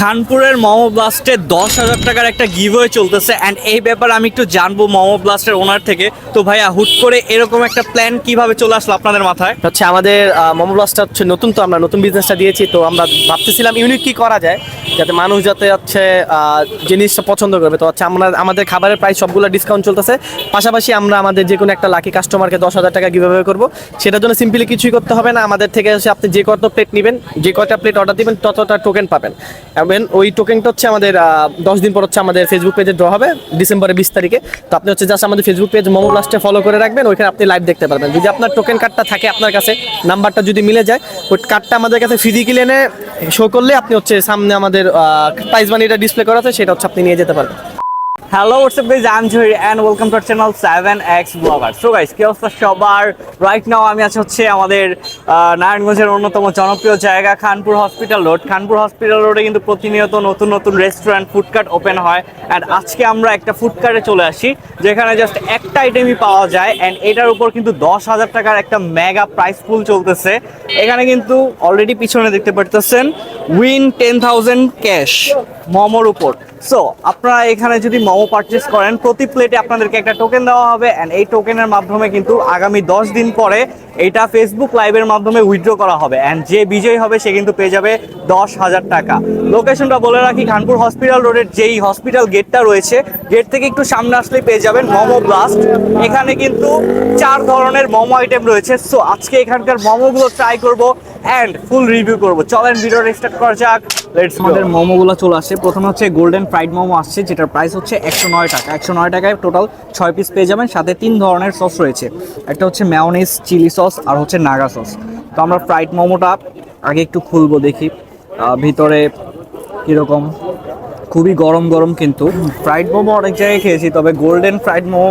খানপুরের মোমো ব্লাস্টে দশ হাজার টাকার একটা গিভওয়ে চলতেছে। অ্যান্ড এই ব্যাপারে আমি একটু জানব মোমো ব্লাস্টের ওনার থেকে। তো ভাইয়া, হুট করে এরকম একটা প্ল্যান কীভাবে চলে আসলো আপনাদের মাথায়? হচ্ছে আমাদের মোমো ব্লাস্টটা হচ্ছে নতুন, তো আমরা নতুন বিজনেসটা দিয়েছি, তো আমরা ভাবতেছিলাম ইউনিক কি করা যায়। যাতে মানুষ যাতে হচ্ছে জিনিসটা পছন্দ করবে। তো হচ্ছে আমরা, আমাদের খাবারের প্রাইস সবগুলো ডিসকাউন্ট চলতেছে। পাশাপাশি আমরা আমাদের যে কোনো একটা লাকি কাস্টমারকে দশ হাজার টাকা কীভাবে করব। সেটার জন্য সিম্পলি কিছুই করতে হবে না। আমাদের থেকে হচ্ছে আপনি যে কত প্লেট নেবেন, যে কয়টা প্লেট অর্ডার দিবেন, ততটা টোকেন পাবেন। এবং ওই টোকেনটা হচ্ছে আমাদের দশ দিন পর হচ্ছে আমাদের ফেসবুক পেজে ড্র হবে ডিসেম্বরের বিশ তারিখে। তো আপনি হচ্ছে জাস্ট আমাদের ফেসবুক পেজ মোমো ব্লাস্টে ফলো করে রাখবেন। ওইখানে আপনি লাইভ দেখতে পারবেন। যদি আপনার টোকেন কার্ডটা থাকে আপনার কাছে নাম্বারটা যদি মিলে যায়, ওই কার্ডটা আমাদের কাছে ফিজিক্যালি এনে শো করলে আপনি হচ্ছে সামনে আমাদের প্রাইস মানিটা ডিসপ্লে করা আছে, সেটা হচ্ছে আপনি নিয়ে যেতে পারবেন। Hello WhatsApp guys I am Zahir and welcome to channel seven X blogger so guys কি অবস্থা সবার? রাইট নাও আমি আছি হচ্ছে আমাদের নারায়ণগঞ্জের অন্যতম জনপ্রিয় জায়গা Khanpur hospital road Khanpur hospital রোডে কিন্তু প্রতিনিয়ত নতুন নতুন রেস্টুরেন্ট ফুডকার্ট ওপেন হয়। অ্যান্ড আজকে আমরা একটা ফুডকার্টে চলে আসি, যেখানে জাস্ট একটা আইটেমই পাওয়া যায়। অ্যান্ড এটার উপর কিন্তু দশ হাজার টাকার একটা মেগা প্রাইস ফুল চলতেছে। এখানে কিন্তু অলরেডি পিছনে দেখতে পারতেছেন উইন টেন থাউজেন্ড ক্যাশ মোমোর উপর। সো আপনারা এখানে যদি মোমো পারচেস করেন, প্রতি প্লেটে আপনাদেরকে একটা টোকেন দেওয়া হবে অ্যান্ড এই টোকেনের মাধ্যমে কিন্তু আগামী দশ দিন পরে এটা ফেসবুক লাইভের মাধ্যমে উইথড্র করা হবে অ্যান্ড যে বিজয়ী হবে সে কিন্তু পেয়ে যাবে দশ হাজার টাকা। লোকেশনটা বলে রাখি, খানপুর হসপিটাল রোডের যেই হসপিটাল গেটটা রয়েছে গেট থেকে একটু সামনে আসলেই পেয়ে যাবেন মোমো ব্লাস্ট এখানে কিন্তু চার ধরনের মোমো আইটেম রয়েছে। সো আজকে এখানকার মোমোগুলো ট্রাই করব অ্যান্ড ফুল রিভিউ করব। চলেন ভিডিওটা স্টার্ট করা যাক লেটস আমাদের মোমোগুলো চলে আসছে। প্রথমে হচ্ছে গোল্ডেন ফ্রাইড মোমো আসছে, যেটার প্রাইস হচ্ছে একশো নয় টাকা। একশো নয় টাকায় টোটাল ছয় পিস পেয়ে যাবেন। সাথে তিন ধরনের সস রয়েছে। একটা হচ্ছে ম্যাওনিজ চিলি সস আর হচ্ছে নাগা সস তো আমরা ফ্রাইড মোমোটা আগে একটু খুলবো দেখি। ভিতরে কীরকম? খুবই গরম গরম কিন্তু। ফ্রাইড মোমো অনেক জায়গায় খেয়েছি, তবে golden fried momo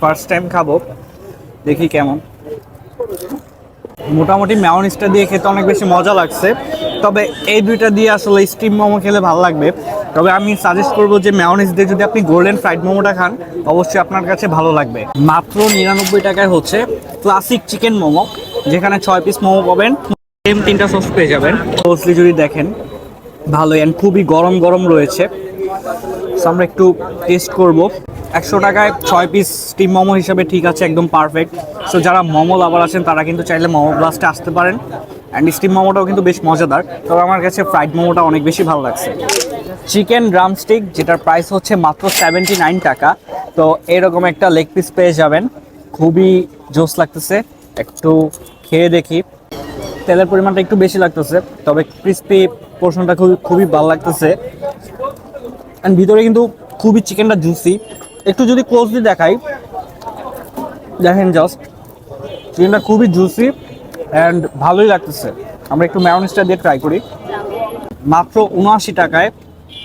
first time খাব। দেখি কেমন। মোটামুটি ম্যাওনিজটা দিয়ে খেতে অনেক বেশি মজা লাগছে। তবে এই দুইটা দিয়ে আসলে স্টিম মোমো খেলে ভালো লাগবে। তবে আমি সাজেস্ট করব যে ম্যাওনিজ দিয়ে যদি আপনি গোল্ডেন ফ্রাইড মোমোটা খান, অবশ্যই আপনার কাছে ভালো লাগবে। মাত্র নিরানব্বই টাকায় হচ্ছে ক্লাসিক চিকেন মোমো, যেখানে ছয় পিস মোমো পাবেন। সেম তিনটা সস পেয়ে যাবেন। ক্লোজলি যদি দেখেন ভালো অ্যান্ড খুবই গরম গরম রয়েছে। আমরা একটু টেস্ট করব। একশো টাকায় ছয় পিস স্টিম মোমো হিসাবে ঠিক আছে, একদম পারফেক্ট সো যারা মোমো লাভার আছেন, তারা কিন্তু চাইলে মোমো ব্লাস্টে আসতে পারেন। অ্যান্ড স্টিম মোমোটাও কিন্তু বেশ মজাদার। তবে আমার কাছে ফ্রাইড মোমোটা অনেক বেশি ভালো লাগছে। চিকেন ড্রামস্টিক যেটার প্রাইস হচ্ছে মাত্র সেভেন্টি নাইন টাকা। তো, এরকম একটা লেগ পিস পেয়ে যাবেন। খুবই জোস লাগতেছে। একটু খেয়ে দেখি। তেলের পরিমাণটা একটু বেশি লাগতেছে, তবে ক্রিস্পি পোর্শনটা খুবই খুবই ভালো লাগতেছে। অ্যান্ড ভিতরে কিন্তু খুবই চিকেনটা জুসি একটু যদি ক্লোজলি দেখাই, দেখেন জাস্ট চিকেনটা খুবই জুসি অ্যান্ড ভালোই লাগতেছে। আমরা একটু ম্যাওনিসটা দিয়ে ট্রাই করি। মাত্র উনআশি টাকায়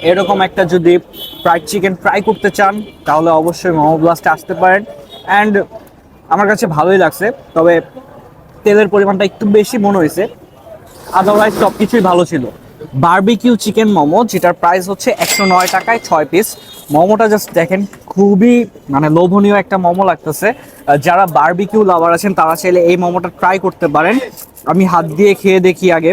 এরকম একটা যদি ফ্রাইড চিকেন ফ্রাই করতে চান, তাহলে অবশ্যই মোমো ব্লাস্টে আসতে পারেন। অ্যান্ড আমার কাছে ভালোই লাগছে, তবে তেলের পরিমাণটা একটু বেশি মনে হয়েছে। আদারওয়াইজ সব কিছুই ভালো ছিল। বারবিকিউ চিকেন মোমো যেটার প্রাইস হচ্ছে একশো নয় টাকায় ছয় পিস মোমোটা জাস্ট দেখেন খুবই মানে লোভনীয় একটা মোমো লাগতেছে। যারা বারবিকিউ লাভার আছেন, তারা চাইলে এই মোমোটা ট্রাই করতে পারেন। আমি হাত দিয়ে খেয়ে দেখি আগে।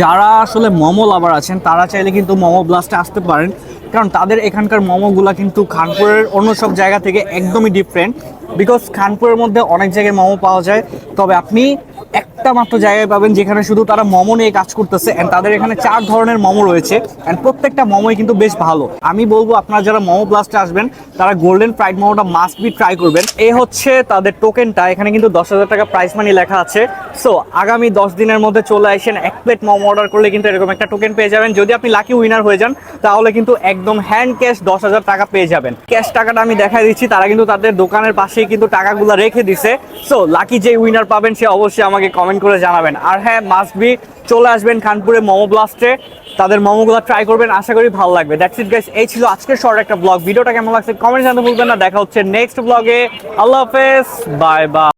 যারা আসলে মোমো লাভার আছেন, তারা চাইলে কিন্তু মোমো ব্লাস্টে আসতে পারেন। কারণ তাদের এখানকার মোমোগুলা কিন্তু খানপুরের অন্য সব জায়গা থেকে একদমই ডিফারেন্ট বিকজ খানপুরের মধ্যে অনেক জায়গায় মোমো পাওয়া যায়। তবে আপনি একটা মাত্র জায়গায় পাবেন যেখানে শুধু তারা মোমো নিয়ে কাজ করতেছে এন্ড তাদের এখানে চার ধরনের মোমো রয়েছে এন্ড প্রত্যেকটা মোমোই কিন্তু বেশ ভালো। আমি বলব আপনারা যারা মোমো ব্লাস্টে আসবেন, তারা গোল্ডেন ফ্রাইড মোমোটা মাস্ট বি ট্রাই করবেন। এই হচ্ছে তাদের টোকেনটা এখানে কিন্তু দশ হাজার টাকা প্রাইস মানি লেখা আছে। সো আগামী দশ দিনের মধ্যে চলে আসেন, এক প্লেট মোমো অর্ডার করলে কিন্তু এরকম একটা টোকেন পেয়ে যাবেন। যদি আপনি লাকি উইনার হয়ে যান, তাহলে কিন্তু একদম হ্যান্ড ক্যাশ দশ হাজার টাকা পেয়ে যাবেন। ক্যাশ টাকাটা আমি দেখাই দিচ্ছি, তারা কিন্তু তাদের দোকানের পাশেই কিন্তু টাকাগুলো রেখে দিছে। সো লাকি যে উইনার পাবেন, সে অবশ্যই আমাকে কমেন্ট করে জানাবেন। আর হ্যাঁ মাস্ট বি চলে আসবেন খানপুরে মোমো ব্লাস্টে তাদের মোমোগুলো ট্রাই করবেন, আশা করি ভালো লাগবে। দ্যাটস ইট গাইস এই ছিল আজকের শর্ট একটা ব্লগ ভিডিওটা কেমন লাগছে কমেন্ট জানতে ভুলবেন না। দেখা হচ্ছে নেক্সট ব্লগে আল্লাহ হাফেজ। Bye bye